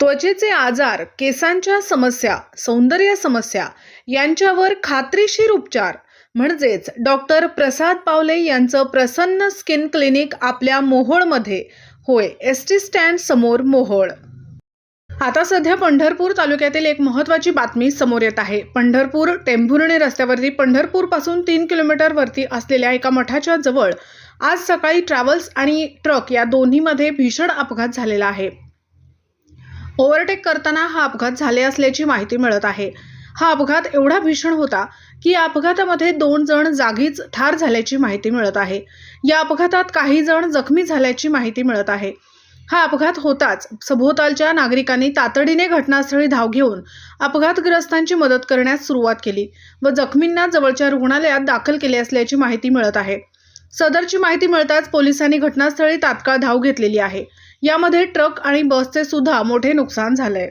त्वचेचे आजार केसांच्या समस्या सौंदर्य समस्या यांच्यावर खात्रीशीर उपचार. म्हणजेच डॉक्टर प्रसाद पावले यांचं प्रसन्न स्किन क्लिनिक आपल्या मोहोळमध्ये. होय एस टी स्टँड समोर मोहोळ. आता सध्या पंढरपूर तालुक्यातील एक महत्त्वाची बातमी समोर येत आहे. पंढरपूर टेंभुर्णी रस्त्यावरती पंढरपूरपासून तीन किलोमीटरवरती असलेल्या एका मठाच्या जवळ आज सकाळी ट्रॅव्हल्स आणि ट्रक या दोन्हीमध्ये भीषण अपघात झालेला आहे. ओव्हरटेक करताना हा अपघात झाले असल्याची माहिती मिळत आहे. हा अपघात एवढा भीषण होता की या अपघातामध्ये दोन जण जागीच ठार झाल्याची माहिती मिळत आहे. या अपघातात काही जण जखमी झाल्याची माहिती मिळत आहे. हा अपघात होताच सभोवतालच्या नागरिकांनी तातडीने घटनास्थळी धाव घेऊन अपघातग्रस्तांची मदत करण्यास सुरुवात केली व जखमींना जवळच्या रुग्णालयात दाखल केले असल्याची माहिती मिळत आहे. सदरची माहिती मिळताच पोलिसांनी घटनास्थळी तात्काळ धाव घेतलेली आहे. यामध्ये ट्रक आणि बसचे सुद्धा मोठे नुकसान झालंय.